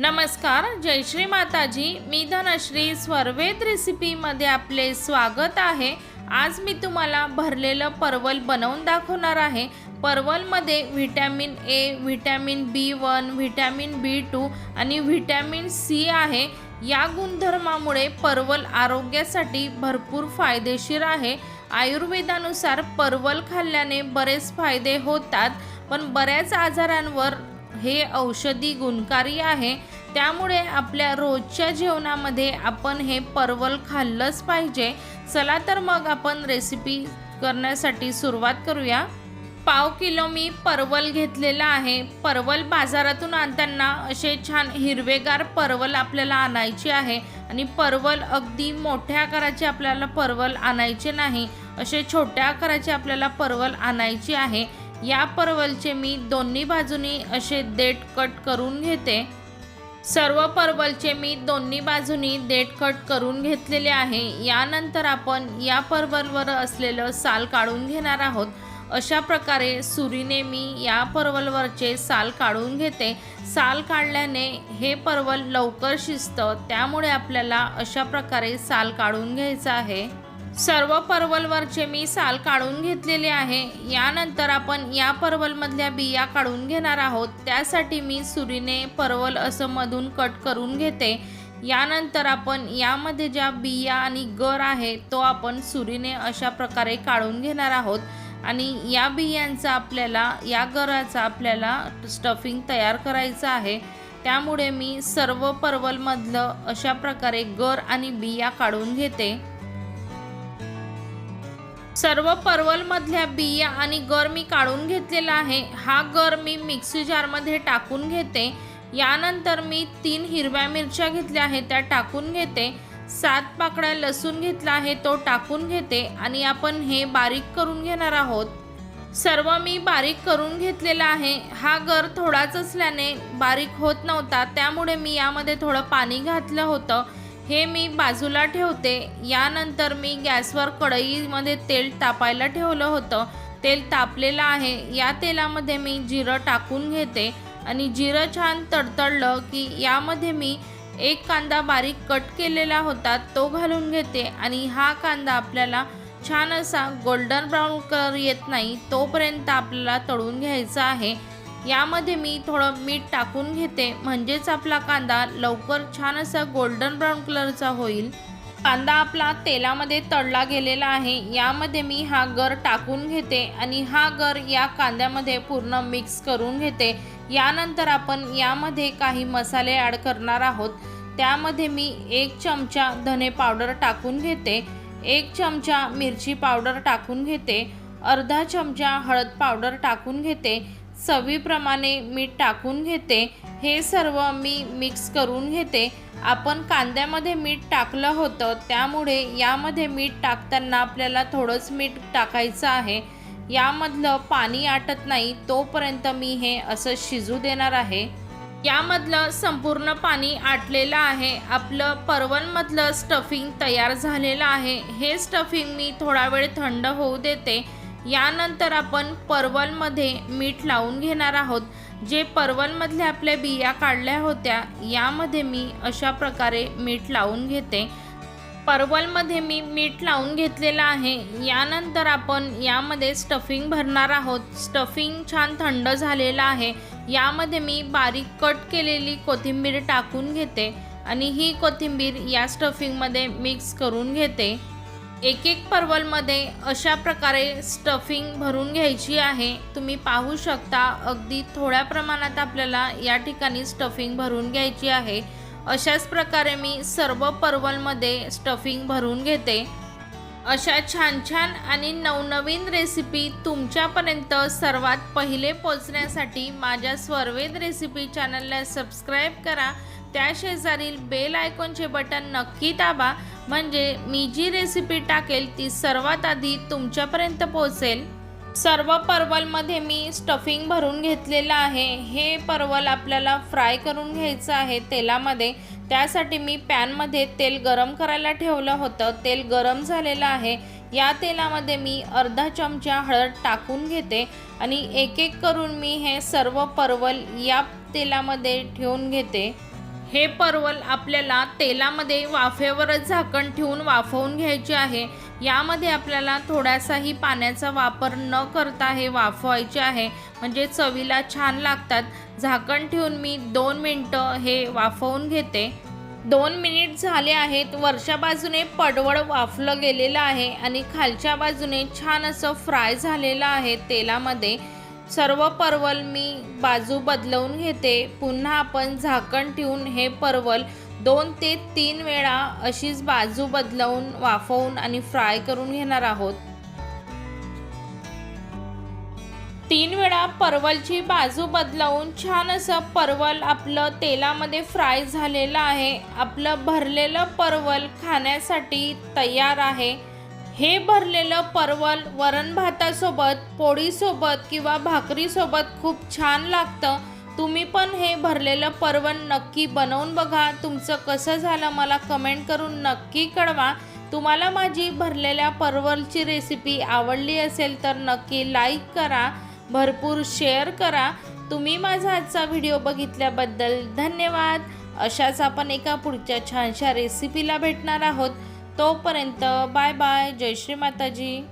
नमस्कार जय श्री माताजी. मी धनश्री स्वर्वेद रेसिपीमध्ये आपले स्वागत आहे. आज मी तुम्हाला भरलेलं परवल बनवून दाखवणार आहे. परवलमध्ये vitamin A vitamin B one vitamin B two आणि व्हिटॅमिन सी आहे. या गुणधर्मामुळे परवल आरोग्यासाठी भरपूर फायदेशीर आहे. आयुर्वेदानुसार परवल खाल्ल्याने बरेच फायदे होतात पण बऱ्याच आजारांवर हे औषधी गुणकारी आहे. त्यामुळे आपल्या रोजच्या जेवणामध्ये आपण हे परवल खाल्लंच पाहिजे. चला तर मग आपण रेसिपी करण्यासाठी सुरुवात करूया. पाव किलो मी परवल घेतलेला आहे. परवल बाजारातून आणताना असे छान हिरवेगार परवल आपल्याला आणायचे आहे. आणि परवल अगदी मोठ्या आकाराचे आपल्याला परवल आणायचे नाही. असे छोट्या आकाराचे आपल्याला परवल आणायचे आहे. या परवलचे मी दोन्ही बाजूनी असे देठ कट करून घेते. सर्व परवलचे मी दोन्ही बाजूनी देठ कट करून घेतलेले आहे. यानंतर आपण या परवलवर असलेलं साल काढून घेणार आहोत. अशा प्रकारे सुरीने मी या परवलवरचे साल काढून घेते. साल काढल्याने हे परवल लवकर शिजतं त्यामुळे आपल्याला अशा प्रकारे साल काढून घ्यायचं आहे. सर्व परवलवरचे मी साल काढून घेतलेले आहे. यानंतर आपण या पर्वलमधल्या बिया काढून घेणार आहोत. त्यासाठी मी सुरीने परवल असं मधून कट करून घेते. यानंतर आपण यामध्ये ज्या बिया आणि गर आहे तो आपण सुरीने अशा प्रकारे काढून घेणार आहोत. आणि या बियांचा आपल्याला या गराचा आपल्याला स्टफिंग तयार करायचं आहे. त्यामुळे मी सर्व परवलमधलं अशा प्रकारे गर आणि बिया काढून घेते. सर्व परवलमधल्या बिया आणि गर मी काढून घेतलेला आहे. हा गर मी मिक्सी जारमध्ये टाकून घेते. यानंतर मी तीन हिरव्या मिरच्या घेतल्या आहेत त्या टाकून घेते. सात पाकळ्या लसूण घेतला आहे तो टाकून घेते आणि आपण हे बारीक करून घेणार आहोत. सर्व मी बारीक करून घेतलेला आहे. हा गर थोडाच असल्याने बारीक होत नव्हता त्यामुळे मी यामध्ये थोडं पाणी घातलं होतं. हे मी बाजूला ठेवते. यानंतर मी गॅसवर कढईमध्ये तेल तापायला ठेवलं होतं. तेल तापलेलं आहे. या तेलामध्ये मी जिरं टाकून घेते. आणि जिरं छान तडतडलं की यामध्ये मी एक कांदा बारीक कट केलेला होता तो घालून घेते. आणि हा कांदा आपल्याला छान असा गोल्डन ब्राऊन कलर येत नाही तोपर्यंत आपल्याला तळून घ्यायचा आहे. यामध्ये मी थोडं मीठ टाकून घेते. म्हणजेच आपला कांदा लवकर छान असा गोल्डन ब्राऊन कलरचा होईल. कांदा आपला तेलामध्ये तळला गेलेला आहे. यामध्ये मी हा गर टाकून घेते आणि हा गर या कांद्यामध्ये पूर्ण मिक्स करून घेते. यानंतर आपण यामध्ये काही मसाले ॲड करणार आहोत. त्यामध्ये मी एक चमचा धने पावडर टाकून घेते. एक चमचा मिरची पावडर टाकून घेते. अर्धा चमचा हळद पावडर टाकून घेते. चवीप्रमाणे मीठ टाकून घेते. हे सर्व मी मिक्स करून घेते. आपण कांद्यामध्ये मीठ टाकलं होतं त्यामुळे यामध्ये मीठ टाकताना आपल्याला थोडंच मीठ टाकायचं आहे. यामधलं पाणी आटत नाही तोपर्यंत मी हे असं शिजू देणार आहे. यामधलं संपूर्ण पाणी आटलेलं आहे. आपलं परवलमधलं स्टफिंग तयार झालेलं आहे. हे स्टफिंग मी थोडा वेळ थंड होऊ देते. यानंतर आपण परवलमध्ये मीठ लावून घेणार आहोत. जे परवलमधल्या आपल्या बिया काढल्या होत्या यामध्ये मी अशा प्रकारे मीठ लावून घेते. परवलमध्ये मी मीठ लावून घेतलेलं आहे. यानंतर आपण यामध्ये स्टफिंग भरणार आहोत. स्टफिंग छान थंड झालेलं आहे. यामध्ये मी बारीक कट केलेली कोथिंबीर टाकून घेते आणि ही कोथिंबीर या स्टफिंगमध्ये मिक्स करून घेते. एक एक परवलमध्ये अशा प्रकारे स्टफिंग भरून घ्यायची आहे. तुम्ही पाहू शकता अगदी थोड्या प्रमाणात आपल्याला या ठिकाणी स्टफिंग भरून घ्यायची आहे. अशाच प्रकारे मी सर्व परवलमध्ये स्टफिंग भरून घेते. अशा छान छान आणि नवनवीन रेसिपी तुमच्यापर्यंत सर्वात पहिले पोचण्यासाठी माझ्या स्वर्वेद रेसिपी चॅनलला सबस्क्राईब करा. त्या शेजारील बेल आयकॉनचे बटन नक्की दाबा. म्हणजे मी जी रेसिपी टाकेल ती सर्वात आधी तुमच्यापर्यंत पोहोचेल सर्व परवलमध्ये मी स्टफिंग भरून घेतलेलं आहे. हे परवल आपल्याला फ्राय करून घ्यायचं आहे तेलामध्ये. त्यासाठी मी पॅनमध्ये तेल गरम करायला ठेवलं होतं. तेल गरम झालेलं आहे. या तेलामध्ये मी अर्धा चमचा हळद टाकून घेते आणि एक एक करून मी हे सर्व परवल या तेलामध्ये ठेवून घेते. हे परवल आपल्याला तेलामध्ये वाफेवरच झाकण ठेवून वाफवून घ्यायचे आहे. यामध्ये आपल्याला थोडासाही पाण्याचा वापर न करता हे वाफवायचे आहे. म्हणजे चवीला छान लागतात. झाकण ठेवून मी दोन मिनटं हे वाफवून घेते. दोन मिनिट झाले आहेत. वरच्या बाजूने पडवळ वाफलं गेलेलं आहे आणि खालच्या बाजूने छान असं फ्राय झालेलं आहे तेलामध्ये. सर्व परवल मी बाजू बदलवून घेते. पुन्हा आपण झाकण ठेवून हे परवल दोन ते तीन वेळा अशीच बाजू बदलवून वाफवून आणि फ्राय करून घेणार आहोत. तीन वेळा परवलची बाजू बदलवून छान असं परवल आपलं तेलामध्ये फ्राय झालेलं आहे. आपलं भरलेलं परवल खाण्यासाठी तयार आहे. हे भरलेलं परवल वरण भातासोबत पोळीसोबत किंवा भाकरीसोबत खूप छान लागतं. तुम्ही पण हे भरलेलं पर्वण नक्की बनवून बघा. तुमचं कसं झालं मला कमेंट करून नक्की कळवा. तुम्हाला माझी भरलेल्या परवलची रेसिपी आवडली असेल तर नक्की लाईक करा. भरपूर शेअर करा. तुम्ही माझा आजचा व्हिडिओ बघितल्याबद्दल धन्यवाद. अशाच आपण एका पुढच्या छानशा रेसिपीला भेटणार आहोत. तोपर्यंत बाय बाय जय श्री माताजी.